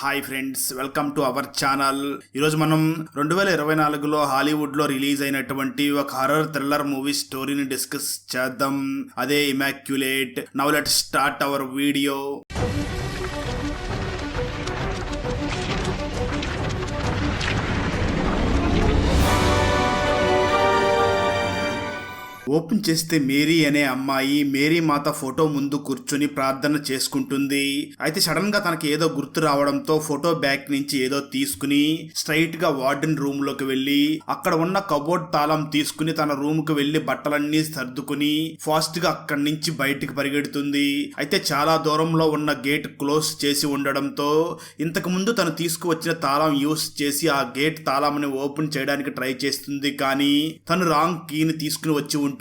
Hi friends welcome to our channel ఈరోజు మనం రెండు వేల ఇరవై నాలుగులో హాలీవుడ్లో రిలీజ్ అయినటువంటి ఒక హర్రర్ థ్రిల్లర్ మూవీ స్టోరీని డిస్కస్ చేద్దాం. అదే Immaculate now let start our video open చేస్తే మేరీ అనే అమ్మాయి మేరీ మాత ఫోటో ముందు కూర్చుని ప్రార్థన చేసుకుంటుంది. అయితే సడన్గా తనకి ఏదో గుర్తు రావడంతో ఫోటో బ్యాక్ నుంచి ఏదో తీసుకుని స్ట్రైట్గా వార్డెన్ రూమ్లోకి వెళ్ళి అక్కడ ఉన్న కబోర్డ్ తాళం తీసుకుని తన రూమ్కు వెళ్ళి బట్టలన్నీ సర్దుకుని ఫాస్ట్గా అక్కడి నుంచి బయటికి పరిగెడుతుంది. అయితే చాలా దూరంలో ఉన్న గేట్ క్లోజ్ చేసి ఉండడంతో ఇంతకు ముందు తను తీసుకువచ్చిన తాళం యూస్ చేసి ఆ గేట్ తాళంని ఓపెన్ చేయడానికి ట్రై చేస్తుంది కానీ తను రాంగ్ కీని తీసుకుని వచ్చి ఉంటుంది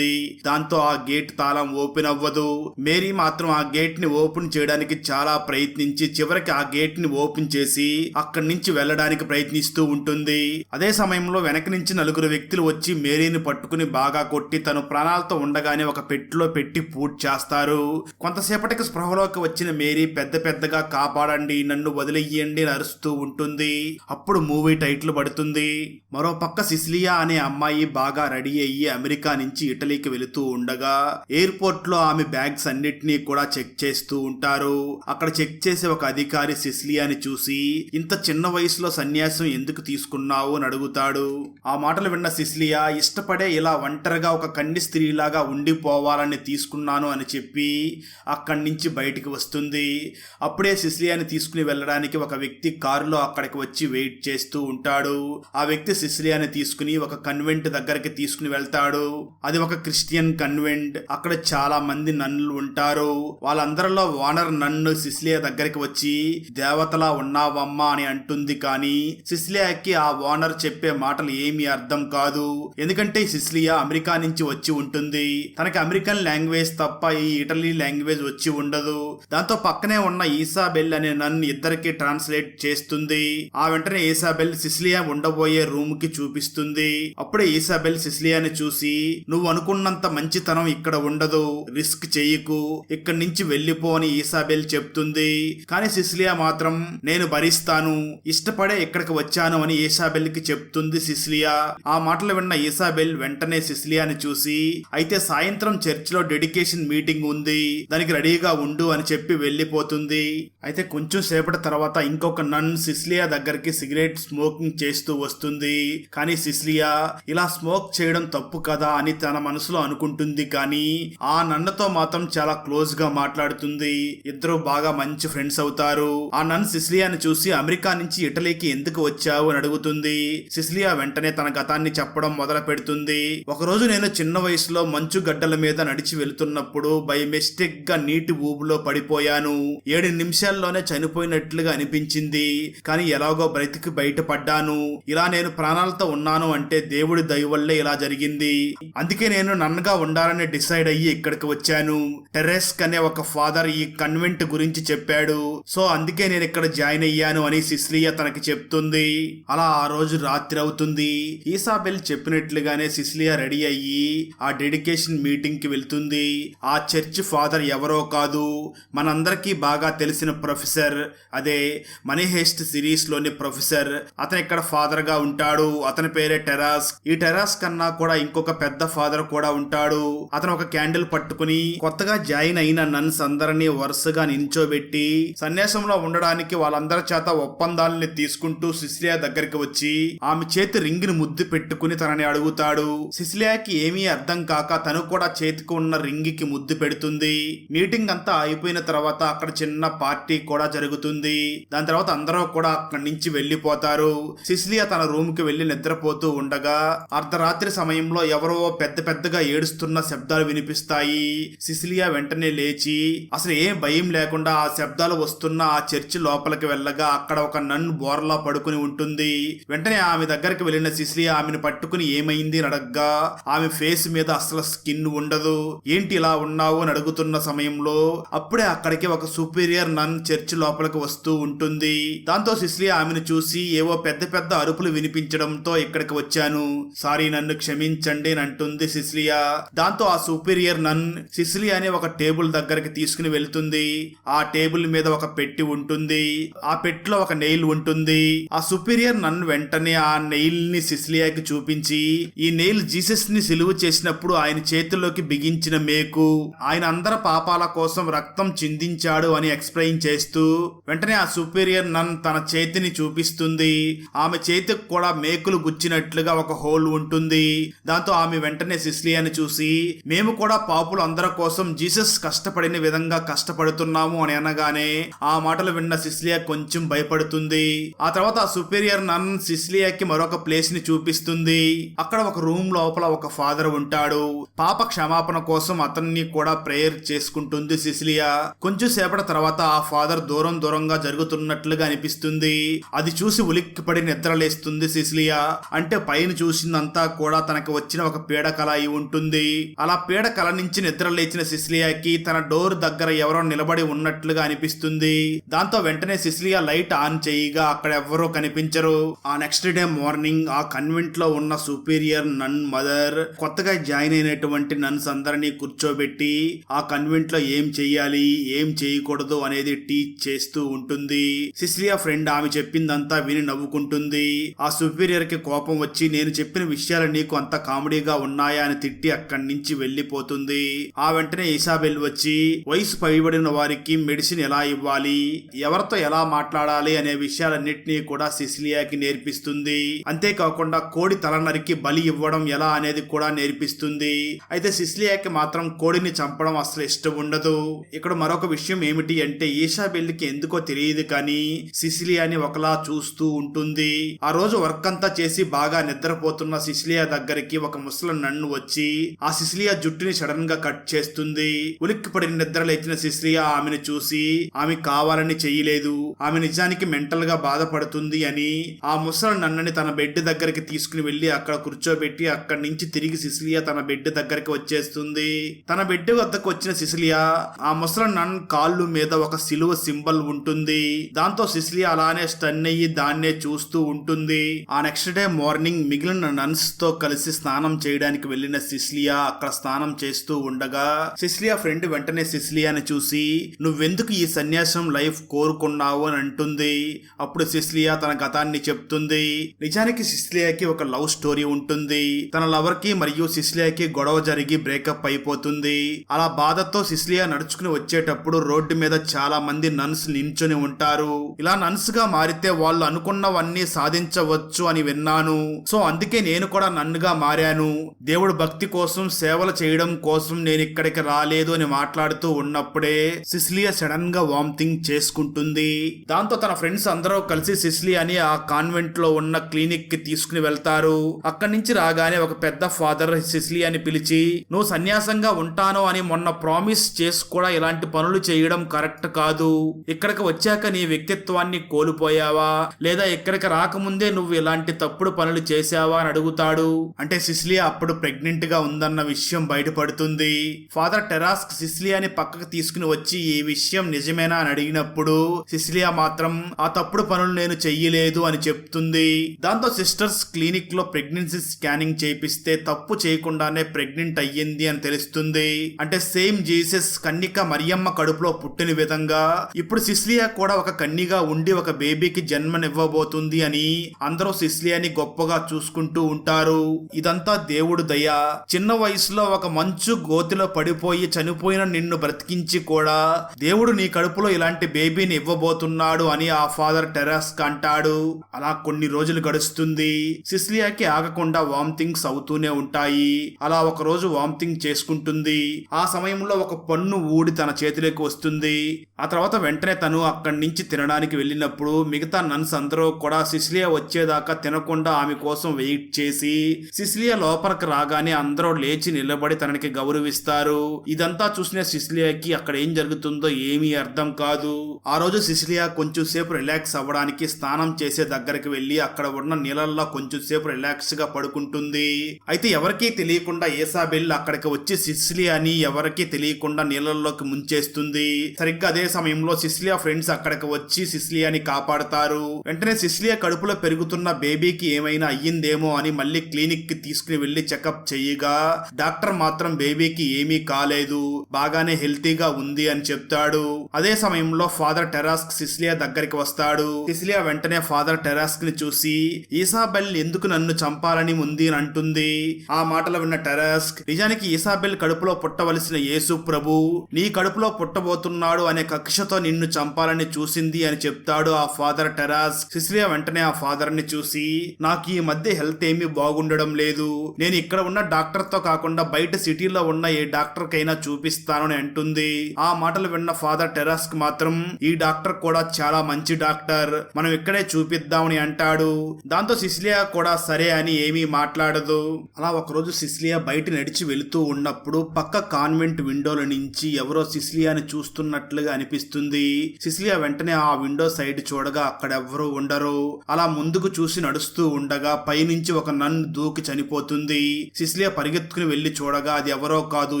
దాంతో ఆ గేట్ తాళం ఓపెన్ అవ్వదు. మేరీ మాత్రం ఆ గేట్ని ఓపెన్ చేయడానికి చాలా ప్రయత్నించి చివరికి ఆ గేట్ని ఓపెన్ చేసి అక్కడి నుంచి వెళ్ళడానికి ప్రయత్నిస్తూ ఉంటుంది. అదే సమయంలో వెనక నుంచి నలుగురు వ్యక్తులు వచ్చి మేరీని పట్టుకుని బాగా కొట్టి తను ప్రాణాలతో ఉండగానే ఒక పెట్టిలో పెట్టి పూట్ చేస్తారు. కొంతసేపటికి స్పృహలోకి వచ్చిన మేరీ పెద్ద పెద్దగా కాపాడండి నన్ను వదిలేయండి అరుస్తూ ఉంటుంది. అప్పుడు మూవీ టైటిల్ పడుతుంది. మరో పక్క సిసిలియా అనే అమ్మాయి బాగా రెడీ అయ్యి అమెరికా నుంచి ఇటలీకి వెళుతూ ఉండగా ఎయిర్పోర్ట్లో ఆమె బ్యాగ్స్ అన్నిటినీ కూడా చెక్ చేస్తూ ఉంటారు. అక్కడ చెక్ చేసే ఒక అధికారి సిసిలియాని చూసి ఇంత చిన్న వయసులో సన్యాసం ఎందుకు తీసుకున్నావు? అని అడుగుతాడు. ఆ మాటలు విన్న సిస్లియా ఇష్టపడే ఇలా ఒంటరిగా ఒక కన్ని స్త్రీలాగా ఉండిపోవాలని తీసుకున్నాను అని చెప్పి అక్కడి నుంచి బయటికి వస్తుంది. అప్పుడే సిసిలియాని తీసుకుని వెళ్ళడానికి ఒక వ్యక్తి కారులో అక్కడికి వచ్చి వెయిట్ చేస్తూ ఉంటాడు. ఆ వ్యక్తి సిసిలియాని తీసుకుని ఒక కన్వెంట్ దగ్గరికి తీసుకుని వెళ్తాడు. అది ఒక క్రిస్టియన్ కన్వెంట్. అక్కడ చాలా మంది నన్నులు ఉంటారు. వాళ్ళందరిలో వానర్ నన్ను సిసిలియా దగ్గరికి వచ్చి దేవతలా ఉన్నావమ్మా అని అంటుంది. కానీ సిసిలియాకి ఆ ఓనర్ చెప్పే మాటలు ఏమీ అర్థం కాదు. ఎందుకంటే సిసిలియా అమెరికా నుంచి వచ్చి ఉంటుంది. తనకి అమెరికన్ లాంగ్వేజ్ తప్ప ఈ ఇటలీ లాంగ్వేజ్ వచ్చి ఉండదు. దాంతో పక్కనే ఉన్న ఈసాబెల్ అనే నన్ను ఇద్దరికి ట్రాన్స్లేట్ చేస్తుంది. ఆ వెంటనే ఈసాబెల్ సిసిలియా ఉండబోయే రూమ్కి చూపిస్తుంది. అప్పుడే ఈసాబెల్ సిసిలియాని చూసి నువ్వు నువ్వు అనుకున్నంత మంచితనం ఇక్కడ ఉండదు. రిస్క్ చెయ్యకు ఇక్కడి నుంచి వెళ్ళిపో అని ఈసాబెల్ చెప్తుంది. కానీ సిసిలియా మాత్రం నేను భరిస్తాను. ఇష్టపడే ఇక్కడికి వచ్చాను అని ఈసాబెల్కి చెప్తుంది సిసిలియా. ఆ మాటలు విన్న ఈసాబెల్ వెంటనే సిసిలియాని చూసి అయితే సాయంత్రం చర్చ్లో డెడికేషన్ మీటింగ్ ఉంది. దానికి రెడీగా ఉండు అని చెప్పి వెళ్ళిపోతుంది. అయితే కొంచెం సేపటి తర్వాత ఇంకొక నన్ సిసిలియా దగ్గరికి సిగరెట్ స్మోకింగ్ చేస్తూ వస్తుంది. కానీ సిసిలియా ఇలా స్మోక్ చేయడం తప్పు కదా అని తన మనసులో అనుకుంటుంది కానీ ఆ నన్నతో మాత్రం చాలా క్లోజ్గా మాట్లాడుతుంది. ఇద్దరు బాగా మంచి ఫ్రెండ్స్ అవుతారు. ఆ నన్ సిసిలియాని చూసి అమెరికా నుంచి ఇటలీకి ఎందుకు వచ్చావు అని అడుగుతుంది. సిసిలియా వెంటనే తన గతాన్ని చెప్పడం మొదలు పెడుతుంది. ఒకరోజు నేను చిన్న వయసులో మంచు గడ్డల మీద నడిచి వెళ్తున్నప్పుడు బై మిస్టేక్గా నీటి ఊబులో పడిపోయాను. ఏడు నిమిషాల్లోనే చనిపోయినట్లుగా అనిపించింది. కానీ ఎలాగో బ్రతికి బయటపడ్డాను. ఇలా నేను ప్రాణాలతో ఉన్నాను అంటే దేవుడి దయ వల్లే ఇలా జరిగింది. అందుకే నేను నన్నగా ఉండాలని డిసైడ్ అయ్యి ఇక్కడికి వచ్చాను. టెరెస్క్ అనే ఒక ఫాదర్ ఈ కన్వెంట్ గురించి చెప్పాడు. సో అందుకే నేను ఇక్కడ జాయిన్ అయ్యాను అని సిస్లియా తనకి చెప్తుంది. అలా ఆ రోజు రాత్రి అవుతుంది. ఈసాబెల్ చెప్పినట్లుగానే సిస్లియా రెడీ అయ్యి ఆ డెడికేషన్ మీటింగ్కి వెళ్తుంది. ఆ చర్చ్ ఫాదర్ ఎవరో కాదు. మనందరికీ బాగా తెలిసిన ప్రొఫెసర్. అదే మనీ హెస్ట్ సిరీస్లోని ప్రొఫెసర్. అతను ఇక్కడ ఫాదర్గా ఉంటాడు. అతని పేరే టెరాస్ ఈ టెరాస్ కన్నా కూడా ఇంకొక పెద్ద ఫాదర్ కూడా ఉంటాడు. అతను ఒక క్యాండిల్ పట్టుకుని కొత్తగా జాయిన్ అయిన నన్స్ అందరినీ వరుసగా నించోబెట్టి సన్యాసంలో ఉండడానికి వాళ్ళందరి చేత ఒప్పందాలని తీసుకుంటూ సిసిలియా దగ్గరికి వచ్చి ఆమె చేతి రింగ్ని ముద్దు పెట్టుకుని తనని అడుగుతాడు. సిసిలియాకి ఏమీ అర్థం కాక తను కూడా చేతికి ఉన్న రింగ్కి ముద్దు పెడుతుంది. మీటింగ్ అంతా అయిపోయిన తర్వాత అక్కడ చిన్న పార్టీ కూడా జరుగుతుంది. దాని తర్వాత అందరూ కూడా అక్కడి నుంచి వెళ్ళిపోతారు సిసిలియా తన రూమ్కి వెళ్ళి నిద్రపోతూ ఉండగా అర్ధరాత్రి సమయంలో ఎవరో పెద్ద పెద్ద పెద్దగా ఏడుస్తున్న శబ్దాలు వినిపిస్తాయి. సిసిలియా వెంటనే లేచి అసలు ఏం భయం లేకుండా ఆ శబ్దాలు వస్తున్న ఆ చర్చి లోపలికి వెళ్ళగా అక్కడ ఒక నన్ బోర్లా పడుకుని ఉంటుంది. వెంటనే ఆమె దగ్గరికి వెళ్ళిన సిసిలియా ఆమెను పట్టుకుని ఏమైంది అని అడగ్గా ఆమె ఫేస్ మీద అసలు స్కిన్ ఉండదు. ఏంటి ఇలా ఉన్నావు? అని అడుగుతున్న సమయంలో అప్పుడే అక్కడికి ఒక సుపీరియర్ నన్ చర్చి లోపలికి వస్తూ ఉంటుంది. దాంతో సిసిలియా ఆమెను చూసి ఏవో పెద్ద పెద్ద అరుపులు వినిపించడంతో ఇక్కడికి వచ్చాను. సారీ నన్ను క్షమించండి అని అంటుంది సిసిలియా. దాంతో ఆ సుపీరియర్ నన్ సిసిలియాని ఒక టేబుల్ దగ్గరికి తీసుకుని వెళ్తుంది. ఆ టేబుల్ మీద ఒక పెట్టి ఉంటుంది. ఆ పెట్టిలో ఒక నెయిల్ ఉంటుంది. ఆ సుపీరియర్ నన్ వెంటనే ఆ నెయిల్ని సిసిలియాకి చూపించి ఈ నెయిల్ జీసస్ని సిలువ చేసినప్పుడు ఆయన చేతిలోకి బిగించిన మేకు ఆయన అందరి పాపాల కోసం రక్తం చిందించాడు అని ఎక్స్ప్లెయిన్ చేస్తూ వెంటనే ఆ సుపీరియర్ నన్ తన చేతిని చూపిస్తుంది. ఆమె చేతికి కూడా మేకులు గుచ్చినట్లుగా ఒక హోల్ ఉంటుంది. దాంతో ఆమె వెంటనే సిస్లియాని చూసి మేము కూడా పాపులు అందరి కోసం జీసస్ కష్టపడిన విధంగా కష్టపడుతున్నాము అని అనగానే ఆ మాటలు విన్న సిస్లియా కొంచెం భయపడుతుంది. ఆ తర్వాత ఆ సుపీరియర్ నన్ సిస్లియాకి మరొక ప్లేస్ని చూపిస్తుంది. అక్కడ ఒక రూమ్ లోపల ఒక ఫాదర్ ఉంటాడు. పాప క్షమాపణ కోసం అతన్ని కూడా ప్రేయర్ చేసుకుంటుంది సిసిలియా. కొంచెం సేపటి తర్వాత ఆ ఫాదర్ దూరం దూరంగా జరుగుతున్నట్లుగా అనిపిస్తుంది. అది చూసి ఉలిక్కిపడి నిద్రలేస్తుంది సిసిలియా. అంటే పైన చూసిందంతా కూడా తనకి వచ్చిన ఒక పీడ కళ అయి ఉంటుంది. అలా పీడ కల నుంచి నిద్ర లేచిన సిసిలియాకి తన డోర్ దగ్గర ఎవరో నిలబడి ఉన్నట్లుగా అనిపిస్తుంది. దాంతో వెంటనే సిసిలియా లైట్ ఆన్ చేయగా అక్కడ ఎవరో కనిపించరు. ఆ నెక్స్ట్ డే మార్నింగ్ ఆ కన్వెంట్లో ఉన్న సుపీరియర్ నన్ మదర్ కొత్తగా జాయిన్ అయినటువంటి నన్స్ అందరినీ కూర్చోబెట్టి ఆ కన్వెంట్లో ఏం చెయ్యాలి ఏం చేయకూడదు అనేది టీచ్ చేస్తూ ఉంటుంది. సిసిలియా ఫ్రెండ్ ఆమె చెప్పిందంతా విని నవ్వుకుంటుంది. ఆ సుపీరియర్కి కోపం వచ్చి నేను చెప్పిన విషయాలు నీకు అంత కామెడీగా ఉన్నాయి అని తిట్టి అక్కడి నుంచి వెళ్ళిపోతుంది ఆ వెంటనే ఇసాబెల్ వచ్చి వయసు పైబడిన వారికి మెడిసిన్ ఎలా ఇవ్వాలి? ఎవరితో ఎలా మాట్లాడాలి? అనే విషయాలన్నింటినీ కూడా సిసిలియాకి నేర్పిస్తుంది. అంతేకాకుండా కోడి తల నరికి బలి ఇవ్వడం ఎలా అనేది కూడా నేర్పిస్తుంది. అయితే సిసిలియాకి మాత్రం కోడిని చంపడం అసలు ఇష్టం ఉండదు. ఇక్కడ మరొక విషయం ఏమిటి అంటే ఈషాబెల్లికి ఎందుకో తెలియదు కానీ సిసిలియాని ఒకలా చూస్తూ ఉంటుంది. ఆ రోజు వర్క్ అంతా చేసి బాగా నిద్రపోతున్న సిసిలియా దగ్గరికి ఒక ముసలి కన్ను వచ్చి ఆ సిసిలియా జుట్టుని సడన్గా కట్ చేస్తుంది. ఉలిక్కిపడిన నిద్ర లేచిన సిసిలియా ఆమెను చూసి ఆమె కావాలని చెయ్యలేదు. ఆమె నిజానికి మెంటల్గా బాధపడుతుంది అని ఆ ముసలి నన్నని తన బెడ్ దగ్గరికి తీసుకుని వెళ్ళి అక్కడ కూర్చోబెట్టి అక్కడి నుంచి తిరిగి సిసిలియా తన బెడ్ దగ్గరికి వచ్చేస్తుంది. తన బెడ్ వద్దకు వచ్చిన సిసిలియా ఆ ముసలి నన్ కాళ్ళు మీద ఒక సిలువ సింబల్ ఉంటుంది. దాంతో సిసిలియా అలానే స్టన్ అయ్యి దాన్నే చూస్తూ ఉంటుంది. ఆ నెక్స్ట్ డే మార్నింగ్ మిగిలిన నన్స్తో కలిసి స్నానం చేయడానికి వెళ్ళిన సిస్లియా అక్కడ స్నానం చేస్తూ ఉండగా సిస్లియా ఫ్రెండ్ వెంటనే సిస్లియాని చూసి నువ్వెందుకు ఈ సన్యాసం లైఫ్ కోరుకున్నావు? అని అంటుంది. అప్పుడు సిస్లియా తన గతాన్ని చెప్తుంది. నిజానికి సిస్లియాకి ఒక లవ్ స్టోరీ ఉంటుంది. తన లవర్కి మరియు సిస్లియాకి గొడవ జరిగి బ్రేకప్ అయిపోతుంది. అలా బాధతో సిస్లియా నడుచుకుని వచ్చేటప్పుడు రోడ్డు మీద చాలా మంది నన్స్ నించుని ఉంటారు. ఇలా నన్స్గా మారితే వాళ్ళు అనుకున్నవన్నీ సాధించవచ్చు అని విన్నాను. సో అందుకే నేను కూడా నన్నుగా మారాను. దేవుడు దేవుడు భక్తి కోసం సేవలు చేయడం కోసం నేను ఇక్కడికి రాలేదు అని మాట్లాడుతూ ఉన్నప్పుడే సిసిలియా సడన్గా వామిటింగ్ చేసుకుంటుంది. దాంతో తన ఫ్రెండ్స్ అందరూ కలిసి సిసిలియాని ఆ కాన్వెంట్లో ఉన్న క్లినిక్కి తీసుకుని వెళ్తారు. అక్కడి నుంచి రాగానే ఒక పెద్ద ఫాదర్ సిసిలియాని పిలిచి నువ్వు సన్యాసంగా ఉంటాను అని మొన్న ప్రామిస్ చేసి కూడా ఇలాంటి పనులు చేయడం కరెక్ట్ కాదు. ఇక్కడికి వచ్చాక నీ వ్యక్తిత్వాన్ని కోల్పోయావా? లేదా ఇక్కడికి రాకముందే నువ్వు ఇలాంటి తప్పుడు పనులు చేశావా? అని అడుగుతాడు. అంటే సిస్లియా అప్పుడు ప్రెగ్నెంట్గా ఉందన్న విషయం బయటపడుతుంది. ఫాదర్ టెరాస్క్ సిసిలియాని పక్కకు తీసుకుని వచ్చి ఈ విషయం నిజమేనా అని అడిగినప్పుడు సిసిలియా మాత్రం ఆ తప్పుడు పనులు నేను చెయ్యలేదు అని చెప్తుంది. దాంతో సిస్టర్స్ క్లినిక్లో ప్రెగ్నెన్సీ స్కానింగ్ చేపిస్తే తప్పు చేయకుండానే ప్రెగ్నెంట్ అయ్యింది అని తెలుస్తుంది. అంటే సేమ్ జీసస్ కన్నిక మరియమ్మ కడుపులో పుట్టిన విధంగా ఇప్పుడు సిస్లియా కూడా ఒక కన్నిగా ఉండి ఒక బేబీకి జన్మనివ్వబోతుంది అని అందరూ సిస్లియాని గొప్పగా చూసుకుంటూ ఉంటారు. ఇదంతా దేవుడు దయ చిన్న వయసులో ఒక మంచు గోతిలో పడిపోయి చనిపోయిన నిన్ను బ్రతికించి కూడా దేవుడు నీ కడుపులో ఇలాంటి బేబీని ఇవ్వబోతున్నాడు అని ఆ ఫాదర్ టెరాస్ అంటాడు. అలా కొన్ని రోజులు గడుస్తుంది. సిస్లియాకి ఆగకుండా వామిటింగ్స్ అవుతూనే ఉంటాయి. అలా ఒక రోజు వామిటింగ్ చేసుకుంటుంది. ఆ సమయంలో ఒక పన్ను ఊడి తన చేతిలోకి వస్తుంది. ఆ తర్వాత వెంటనే తను అక్కడి నుంచి తినడానికి వెళ్ళినప్పుడు మిగతా నన్స్ అందరూ కూడా సిసిలియా వచ్చేదాకా తినకుండా ఆమె కోసం వెయిట్ చేసి సిసిలియా లోపలికి రాగానే అందరూ లేచి నిలబడి తనకి గౌరవిస్తారు. ఇదంతా చూసిన సిసిలియాకి అక్కడ ఏం జరుగుతుందో ఏమీ అర్థం కాదు. ఆ రోజు సిసిలియా కొంచెం సేపు రిలాక్స్ అవ్వడానికి స్నానం చేసే దగ్గరికి వెళ్ళి అక్కడ ఉన్న నీళ్ళల్లో కొంచెం సేపు రిలాక్స్గా పడుకుంటుంది. అయితే ఎవరికీ తెలియకుండా ఏసాబెల్ అక్కడికి వచ్చి సిసిలియాని ఎవరికీ తెలియకుండా నీళ్ళల్లోకి ముంచేస్తుంది. సరిగ్గా అదే సమయంలో సిసిలియా ఫ్రెండ్స్ అక్కడికి వచ్చి సిసిలియాని కాపాడతారు. వెంటనే సిసిలియా కడుపులో పెరుగుతున్న బేబీకి ఏమైనా అయ్యిందేమో అని మళ్ళీ క్లినిక్కి తీసుకుని వెళ్ళి చెకప్ చెకప్ చేయగా డాక్టర్ మాత్రం బేబీకి ఏమీ కాలేదు బాగానే హెల్తీగా ఉంది అని చెప్తాడు. అదే సమయంలో ఫాదర్ టెరాస్క్ సిసిలియా దగ్గరికి వస్తాడు. సిసిలియా వెంటనే ఫాదర్ టెరాస్క్ని చూసి ఈసాబెల్ ఎందుకు నన్ను చంపాలని ఉంది అని అంటుంది. ఆ మాటలు విన్న టెరాస్క్ నిజానికి ఈసాబెల్ కడుపులో పుట్టవలసిన యేసు ప్రభు నీ కడుపులో పుట్టబోతున్నాడు అనే కక్షతో నిన్ను చంపాలని చూసింది అని చెప్తాడు ఆ ఫాదర్ టెరాస్ సిసిలియా వెంటనే ఆ ఫాదర్ని చూసి నాకు ఈ మధ్య హెల్త్ ఏమీ బాగుండడం లేదు. నేను ఇక్కడ ఉన్న డాక్టర్తో కాకుండా బయట సిటీలో ఉన్న ఏ డాక్టర్ కైనా చూపిస్తానని అంటుంది. ఆ మాటలు విన్న ఫాదర్ టెరాస్కి మాత్రం ఈ డాక్టర్ కూడా చాలా మంచి డాక్టర్. మనం ఇక్కడే చూపిద్దామని అంటాడు. దాంతో సిసిలియా కూడా సరే అని ఏమీ మాట్లాడదు. అలా ఒకరోజు సిసిలియా బయట నడిచి వెళుతూ ఉన్నప్పుడు పక్క కాన్వెంట్ విండోల నుంచి ఎవరో సిసిలియాని చూస్తున్నట్లుగా అనిపిస్తుంది. సిసిలియా వెంటనే ఆ విండో సైడ్ చూడగా అక్కడ ఎవరూ ఉండరు. అలా ముందుకు చూసి నడుస్తూ ఉండగా పైనుంచి ఒక నన్ను దూకి చనిపోతుంది. సిసిలియా పరిగెత్తుకుని వెళ్ళి చూడగా అది ఎవరో కాదు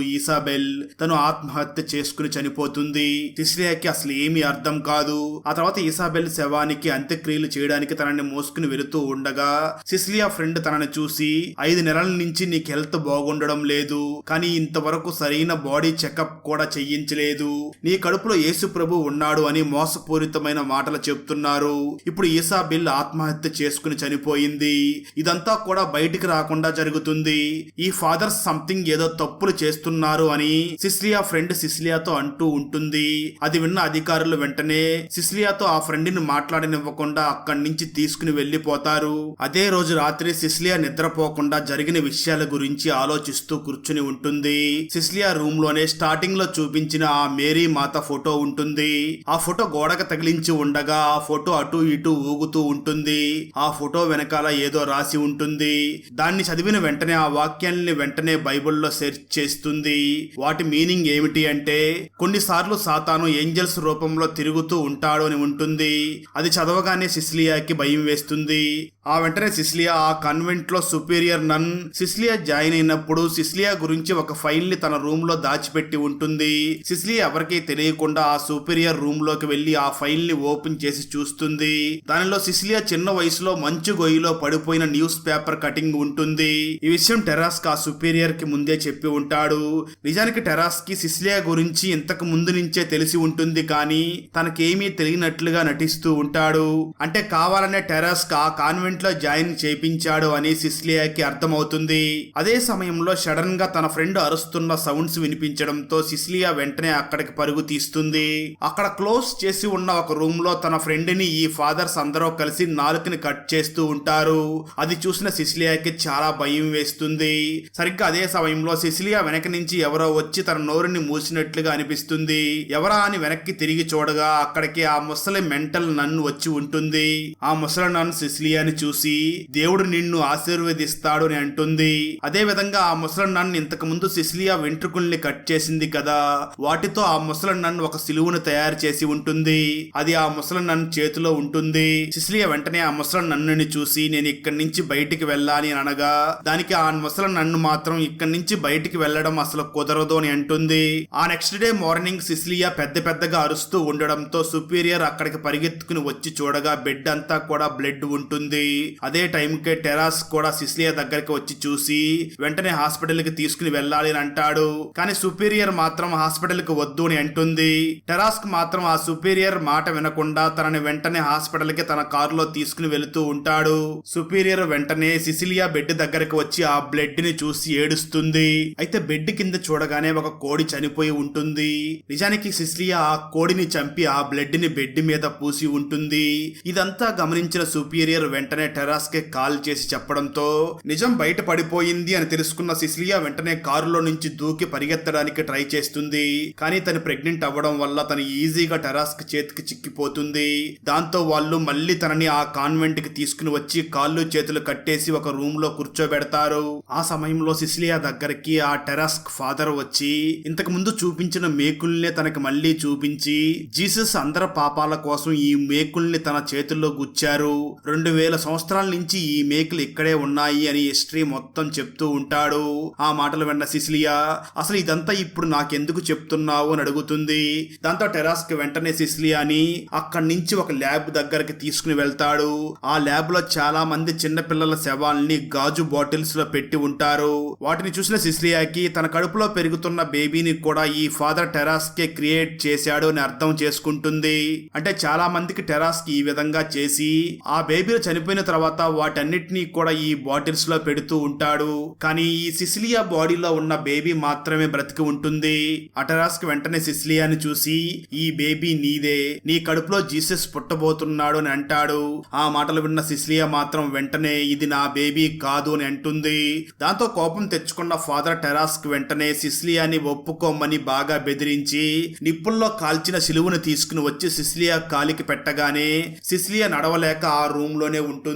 ఈసాబెల్. తను ఆత్మహత్య చేసుకుని చనిపోతుంది. సిసిలియాకి అసలు ఏమీ అర్థం కాదు. ఆ తర్వాత ఈసాబెల్ శవానికి అంత్యక్రియలు చేయడానికి తనని మోసుకుని వెళుతూ ఉండగా సిసిలియా ఫ్రెండ్ తనని చూసి ఐదు నెలల నుంచి నీకు హెల్త్ బాగుండడం లేదు. కానీ ఇంతవరకు సరైన బాడీ చెకప్ కూడా చెయ్యించలేదు నీ కడుపులో యేసు ప్రభు ఉన్నాడు అని మోసపూరితమైన మాటలు చెప్తున్నారు. ఇప్పుడు ఈసాబెల్ ఆత్మహత్య చేసుకుని చనిపోయింది. ఇదంతా కూడా బయటికి రాకుండా జరుగుతుంది. ఈ ఫాదర్ సంథింగ్ ఏదో తప్పులు చేస్తున్నారు అని సిసిలియా ఫ్రెండ్ సిసిలియాతో అంటూ ఉంటుంది. అది విన్న అధికారులు వెంటనే సిసిలియాతో ఆ ఫ్రెండ్ని మాట్లాడనివ్వకుండా అక్కడి నుంచి తీసుకుని వెళ్ళిపోతారు అదే రోజు రాత్రి సిసిలియా నిద్రపోకుండా జరిగిన విషయాల గురించి ఆలోచిస్తూ కూర్చుని ఉంటుంది. సిసిలియా రూమ్లోనే స్టార్టింగ్లో చూపించిన ఆ మేరీ మాత ఫోటో ఉంటుంది. ఆ ఫోటో గోడకు తగిలించి ఉండగా ఆ ఫోటో అటు ఇటు ఊగుతూ ఉంటుంది. ఆ ఫోటో వెనకాల ఏదో రాసి ఉంటుంది. దాన్ని చదివిన వెంటనే ఆ వాక్యాల్ని వెంటనే బైబిల్లో సెర్చ్ చేస్తుంది. వాటి మీనింగ్ ఏమిటి అంటే కొన్నిసార్లు సాతాను ఏంజల్స్ రూపంలో తిరుగుతూ ఉంటాడు అని ఉంటుంది. అది చదవగానే సిసిలియాకి భయం వేస్తుంది. ఆ వెంటనే సిస్లియా ఆ కాన్వెంట్లో సుపీరియర్ నన్ సిస్లియా జాయిన్ అయినప్పుడు సిస్లియా గురించి ఒక ఫైల్ని తన రూమ్లో దాచిపెట్టి ఉంటుంది. సిస్లియా ఎవరికీ తెలియకుండా ఆ సుపీరియర్ రూమ్లోకి వెళ్ళి ఆ ఫైల్ని ఓపెన్ చేసి చూస్తుంది. దానిలో సిస్లియా చిన్న వయసులో మంచు గొయ్యిలో పడిపోయిన న్యూస్ పేపర్ కటింగ్ ఉంటుంది. ఈ విషయం టెరాస్ ఆ సుపీరియర్కి ముందే చెప్పి ఉంటాడు. నిజానికి టెరాస్కి సిస్లియా గురించి ఇంతకు ముందు నుంచే తెలిసి ఉంటుంది కానీ తనకేమీ తెలియనట్లుగా నటిస్తూ ఉంటాడు. అంటే కావాలనే టెరాస్ ఆ కాన్వెంట్ లో జాయిన్ చేయించాడు అని సిస్లియాకి అర్థమవుతుంది. అదే సమయంలో సడన్గా తన ఫ్రెండ్ అరుస్తున్న సౌండ్స్ వినిపించడంతో సిస్లియా వెంటనే అక్కడికి పరుగు తీస్తుంది. అక్కడ క్లోజ్ చేసి ఉన్న ఒక రూమ్లో తన ఫ్రెండ్ని ఈ ఫాదర్స్ అందరూ కలిసి నాలుకని కట్ చేస్తూ ఉంటారు. అది చూసిన సిసిలియాకి చాలా భయం వేస్తుంది. సరిగ్గా అదే సమయంలో సిసిలియా వెనక నుంచి ఎవరో వచ్చి తన నోరుని మూసినట్లుగా అనిపిస్తుంది. ఎవరా అని వెనక్కి తిరిగి చూడగా అక్కడికి ఆ ముసలి మెంటల్ నన్ను వచ్చి ఉంటుంది. ఆ ముసలి నన్ను సిసిలియాని చూసి దేవుడు నిన్ను ఆశీర్వదిస్తాడు అని అంటుంది. అదే విధంగా ఆ ముసలి నన్ను ఇంతకు ముందు సిసిలియా వెంట్రుకుల్ని కట్ చేసింది కదా వాటితో ఆ ముసలి నన్ను ఒక సిలువును తయారు చేసి ఉంటుంది. అది ఆ ముసలి నన్ను చేతిలో ఉంటుంది. సిసిలియా వెంటనే ఆ ముసలి నన్నుని చూసి నేను ఇక్కడి నుంచి బయటికి వెళ్ళాలి అని అనగా దానికి ఆ ముసలి నన్ను మాత్రం ఇక్కడి నుంచి బయటికి వెళ్ళడం అసలు కుదరదు అని అంటుంది. ఆ నెక్స్ట్ డే మార్నింగ్ సిసిలియా పెద్ద పెద్దగా అరుస్తూ ఉండడంతో సుపీరియర్ అక్కడికి పరిగెత్తుకుని వచ్చి చూడగా బెడ్ అంతా కూడా బ్లడ్ ఉంటుంది. అదే టైంకే టెరాస్ కూడా సిసిలియా దగ్గరికి వచ్చి చూసి వెంటనే హాస్పిటల్కి తీసుకుని వెళ్ళాలి అని అంటాడు. కానీ సుపీరియర్ మాత్రం హాస్పిటల్కి వద్దు అని అంటుంది. టెరాస్ మాత్రం ఆ సుపీరియర్ మాట వినకుండా తనని వెంటనే హాస్పిటల్కి తన కారులో తీసుకుని వెళుతూ ఉంటాడు. సుపీరియర్ వెంటనే సిసిలియా బెడ్ దగ్గరకు వచ్చి ఆ బ్లడ్ని చూసి ఏడుస్తుంది. అయితే బెడ్ కింద చూడగానే ఒక కోడి చనిపోయి ఉంటుంది. నిజానికి సిసిలియా ఆ కోడిని చంపి ఆ బ్లడ్ని బెడ్ మీద పూసి ఉంటుంది. ఇదంతా గమనించిన సుపీరియర్ వెంటనే టెరాస్కి కాల్ చేసి చెప్పడంతో నిజం బయట పడిపోయింది అని తెలుసుకున్న సిసిలియా వెంటనే కారులో నుంచి దూకి పరిగెత్తడానికి ట్రై చేస్తుంది. కానీ తను ప్రెగ్నెంట్ అవ్వడం వల్ల తను ఈజీగా టెరాస్కి చేతికి చిక్కిపోతుంది. దాంతో వాళ్ళు మళ్ళీ తనని ఆ కాన్వెంట్కి తీసుకుని వచ్చి కాళ్ళు చేతులు కట్టేసి ఒక రూమ్లో కూర్చోబెడతారు. ఆ సమయంలో సిసిలియా దగ్గరికి ఆ టెరాస్ ఫాదర్ వచ్చి ఇంతకు ముందు చూపించిన మేకుల్నే తనకి మళ్ళీ చూపించి జీసస్ అందరి పాపాల కోసం ఈ మేకుల్ని తన చేతుల్లో గుచ్చారు. రెండు వేల సంవత్సరాల నుంచి ఈ మేకలు ఇక్కడే ఉన్నాయి అని హిస్టరీ మొత్తం చెప్తూ ఉంటాడు. ఆ మాటలు విన్న సిసిలియా అసలు ఇదంతా ఇప్పుడు నాకెందుకు చెప్తున్నావు? అని అడుగుతుంది. దాంతో టెరాస్కి వెంటనే సిసిలియాని అక్కడి నుంచి ఒక ల్యాబ్ దగ్గరికి తీసుకుని వెళ్తాడు. ఆ ల్యాబ్లో చాలా మంది చిన్న పిల్లల శవాల్ని గాజు బాటిల్స్లో పెట్టి పెట్టి ఉంటారు. వాటిని చూసిన సిసిలియాకి తన కడుపులో పెరుగుతున్న బేబీని కూడా ఈ ఫాదర్ టెరాస్ కే క్రియేట్ చేశాడు అని అర్థం చేసుకుంటుంది. అంటే చాలా మందికి టెరాస్కి ఈ విధంగా చేసి ఆ బేబీలు చనిపోయిన తర్వాత వాటన్నిటినీ కూడా ఈ బాటిల్స్లో పెడుతూ ఉంటాడు. కానీ ఈ సిసిలియా బాడీలో ఉన్న బేబీ మాత్రమే బ్రతికి ఉంటుంది. ఆ టెరాస్కి వెంటనే సిసిలియాని చూసి ఈ బేబీ నీదే నీ కడుపులో జీసస్ పుట్టబోతున్నాడు అని అంటాడు. ఆ మాటలు విన్న సిసిలియా మాత్రం వెంటనే ఇది నా బేబీ కాదు అని అంటుంది. దాంతో కోపం తెచ్చుకున్న ఫాదర్ టెరాస్క్ వెంటనే సిసిలియాని ఒప్పుకోమని బాగా బెదిరించి నిప్పుల్లో కాల్చిన సిలువును తీసుకుని వచ్చి సిసిలియా కాలికి పెట్టగానే సిసిలియా నడవలేక ఆ రూమ్లోనే ఉంటుంది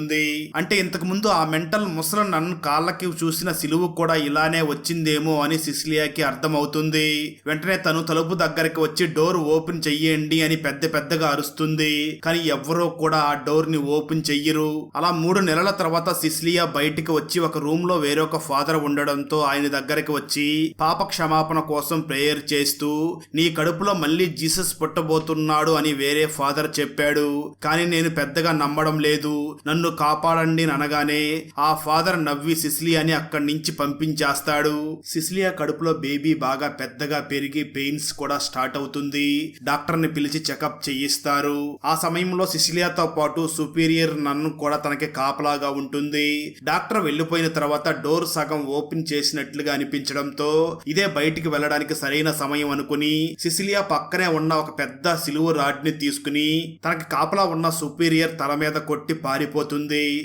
అంటే ఇంతకు ముందు ఆ మెంటల్ ముసలి నన్ను కాళ్ళకి చూసిన సిలువు కూడా ఇలానే వచ్చిందేమో అని సిసిలియాకి అర్థమవుతుంది. వెంటనే తను తలుపు దగ్గరికి వచ్చి డోర్ ఓపెన్ చెయ్యండి అని పెద్ద పెద్దగా అరుస్తుంది. కానీ ఎవ్వరూ కూడా ఆ డోర్ని ఓపెన్ చెయ్యరు. అలా మూడు నెలల తర్వాత సిసిలియా బయటికి వచ్చి ఒక రూమ్లో వేరొక ఫాదర్ ఉండడంతో ఆయన దగ్గరికి వచ్చి పాప క్షమాపణ కోసం ప్రేయర్ చేస్తూ నీ కడుపులో మళ్ళీ జీసస్ పుట్టబోతున్నాడు అని వేరే ఫాదర్ చెప్పాడు. కానీ నేను పెద్దగా నమ్మడం లేదు. నన్ను కాపాడండి అనగానే ఆ ఫాదర్ నవ్వి సిసిలియాని అక్కడి నుంచి పంపించేస్తాడు. సిసిలియా కడుపులో బేబీ బాగా పెద్దగా పెరిగి పెయిన్స్ కూడా స్టార్ట్ అవుతుంది. డాక్టర్ని పిలిచి చెకప్ చేయిస్తారు. ఆ సమయంలో సిసిలియాతో పాటు సుపీరియర్ నన్ను కూడా తనకి కాపలాగా ఉంటుంది. డాక్టర్ వెళ్ళిపోయిన తర్వాత డోర్ సగం ఓపెన్ చేసినట్లుగా అనిపించడంతో ఇదే బయటికి వెళ్ళడానికి సరైన సమయం అనుకుని సిసిలియా పక్కనే ఉన్న ఒక పెద్ద సిలువు రాడ్ని తీసుకుని తనకి కాపలా ఉన్న సుపీరియర్ తల మీద కొట్టి పారిపోతుంది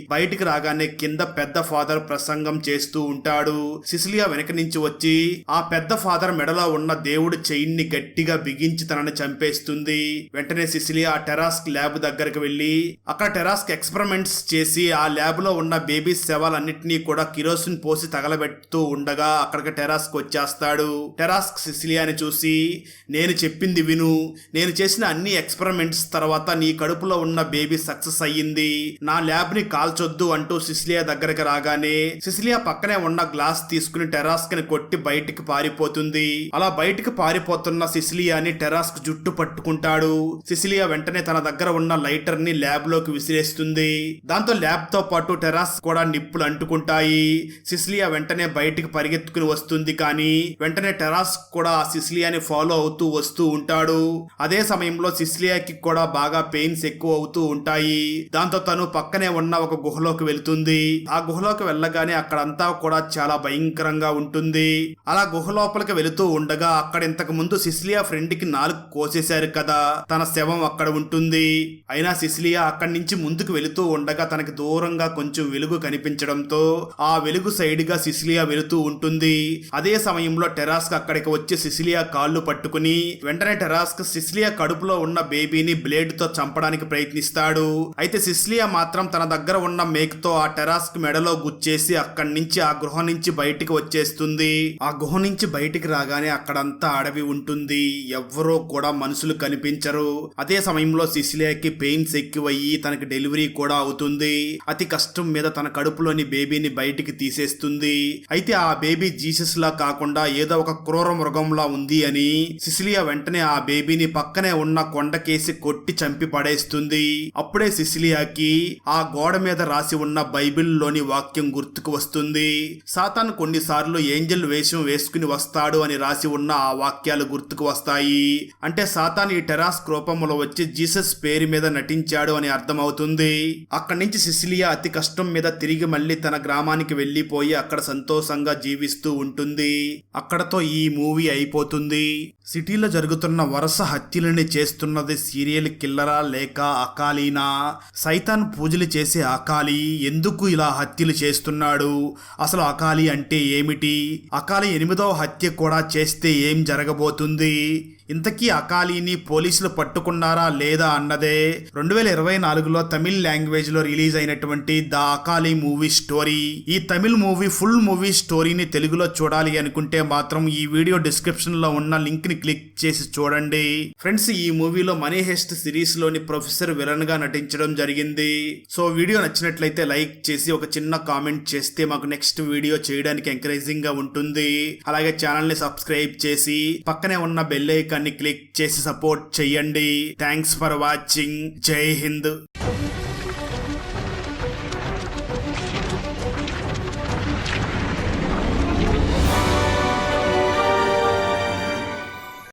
బయటికి రాగానే కింద పెద్ద ఫాదర్ ప్రసంగం చేస్తూ ఉంటాడు. సిసిలియా వెనక నుంచి వచ్చి ఆ పెద్ద ఫాదర్ మెడలో ఉన్న దేవుడి చైన్ని గట్టిగా బిగించి తనని చంపేస్తుంది. వెంటనే సిసిలియా ఆ టెరాస్ ల్యాబ్ దగ్గరకు వెళ్ళి అక్కడ టెరాస్ ఎక్స్పెరిమెంట్స్ చేసి ఆ ల్యాబ్లో ఉన్న బేబీ శవాలన్నింటినీ కూడా కిరోసిన్ పోసి తగలబెడుతూ ఉండగా అక్కడికి టెరాస్క్ వచ్చేస్తాడు. టెరాస్ సిసిలియాని చూసి నేను చెప్పింది విను. నేను చేసిన అన్ని ఎక్స్పెరిమెంట్స్ తర్వాత నీ కడుపులో ఉన్న బేబీ సక్సెస్ అయ్యింది. నా ల్యాబ్ ని కాల్చొద్దు అంటూ సిసిలియా దగ్గరకు రాగానే సిసిలియా పక్కనే ఉన్న గ్లాస్ తీసుకుని టెరాస్ని కొట్టి బయటికి పారిపోతుంది. అలా బయటికి పారిపోతున్న సిసిలియాని టెరాస్కు జుట్టు పట్టుకుంటాడు. సిసిలియా వెంటనే తన దగ్గర ఉన్న లైటర్ని ల్యాబ్లోకి విసిరేస్తుంది. దాంతో ల్యాబ్తో పాటు టెరాస్ కూడా నిప్పులు అంటుకుంటాయి. సిసిలియా వెంటనే బయటికి పరిగెత్తుకుని వస్తుంది కానీ వెంటనే టెరాస్ కూడా ఆ సిసిలియాని ఫాలో అవుతూ వస్తూ ఉంటాడు. అదే సమయంలో సిసిలియాకి కూడా బాగా పెయిన్స్ ఎక్కువ అవుతూ ఉంటాయి. దాంతో తను పక్క పక్కనే ఉన్న ఒక గుహలోకి వెళ్తుంది. ఆ గుహలోకి వెళ్ళగానే అక్కడంతా కూడా చాలా భయంకరంగా ఉంటుంది. అలా గుహ లోపలికి వెళుతూ ఉండగా అక్కడ ఇంతకు ముందు సిసిలియా ఫ్రెండ్కి నాలుగు కోసేశారు కదా. తన శవం అక్కడ ఉంటుంది. అయినా సిసిలియా అక్కడి నుంచి ముందుకు వెళుతూ ఉండగా తనకి దూరంగా కొంచెం వెలుగు కనిపించడంతో ఆ వెలుగు సైడ్గా సిసిలియా వెళుతూ ఉంటుంది. అదే సమయంలో టెరాస్ అక్కడికి వచ్చి సిసిలియా కాళ్ళు పట్టుకుని వెంటనే టెరాస్ సిసిలియా కడుపులో ఉన్న బేబీని బ్లేడ్తో చంపడానికి ప్రయత్నిస్తాడు. అయితే సిసిలియా మాత్రం తన దగ్గర ఉన్న మేక్ ఆ టెరాస్ టెరాస్క్ మెడలో గుచ్చేసి అక్కడి నుంచి ఆ గృహ నుంచి బయటికి వచ్చేస్తుంది. ఆ గుహ నుంచి బయటికి రాగానే అక్కడంతా అడవి ఉంటుంది. ఎవ్వరూ కూడా మనుషులు కనిపించరు. అదే సమయంలో సిసిలియాకి పెయిన్స్ ఎక్కువయ్యి తనకి డెలివరీ కూడా అవుతుంది. అతి కష్టం మీద తన కడుపులోని బేబీని బయటికి తీసేస్తుంది. అయితే ఆ బేబీ జీసస్ లా కాకుండా ఏదో ఒక క్రూర మృగంలా ఉంది అని సిసిలియా వెంటనే ఆ బేబీని పక్కనే ఉన్న కొండకేసి కొట్టి చంపి పడేస్తుంది. అప్పుడే సిసిలియాకి ఆ ఆ గోడ మీద రాసి ఉన్న బైబిల్లోని వాక్యం గుర్తుకు వస్తుంది. సాతాన్ కొన్నిసార్లు ఏంజల్ వేషం వేసుకుని వస్తాడు అని రాసి ఉన్న ఆ వాక్యాలు గుర్తుకు వస్తాయి. అంటే సాతాన్ ఈ టెరాస్ క్రూపంలో వచ్చి జీసస్ పేరు మీద నటించాడు అని అర్థమవుతుంది. అక్కడి నుంచి సిసిలియా అతి కష్టం మీద తిరిగి మళ్ళీ తన గ్రామానికి వెళ్ళిపోయి అక్కడ సంతోషంగా జీవిస్తూ ఉంటుంది. అక్కడతో ఈ మూవీ అయిపోతుంది. సిటీలో జరుగుతున్న వరుస హత్యలని చేస్తున్నది సీరియల్ కిల్లరా లేక అకాలీనా? సైతాన్ పూజలు చేసే అకాలి ఎందుకు ఇలా హత్యలు చేస్తున్నాడు? అసలు అకాలి అంటే ఏమిటి? అకాలి ఎనిమిదవ హత్య కూడా చేస్తే ఏం జరగబోతుంది? ఇంతకీ అకాలీని పోలీసులు పట్టుకున్నారా లేదా అన్నదే రెండు వేల ఇరవై నాలుగులో తమిళ్ లాంగ్వేజ్లో రిలీజ్ అయినటువంటి ద అకాలీ మూవీ స్టోరీ. ఈ తమిళ్ మూవీ ఫుల్ మూవీ స్టోరీని తెలుగులో చూడాలి అనుకుంటే మాత్రం ఈ వీడియో డిస్క్రిప్షన్లో ఉన్న లింక్ని క్లిక్ చేసి చూడండి. ఫ్రెండ్స్ ఈ మూవీలో మనీ హెస్ట్ సిరీస్లోని ప్రొఫెసర్ విలన్గా నటించడం జరిగింది. సో వీడియో నచ్చినట్లయితే లైక్ చేసి ఒక చిన్న కామెంట్ చేస్తే మాకు నెక్స్ట్ వీడియో చేయడానికి ఎంకరేజింగ్గా ఉంటుంది. అలాగే ఛానల్ని సబ్స్క్రైబ్ చేసి పక్కనే ఉన్న బెల్ ఐకాన్ ని క్లిక్ చేసి సపోర్ట్ చేయండి థ్యాంక్స్ ఫర్ వాచింగ్. జై హింద్.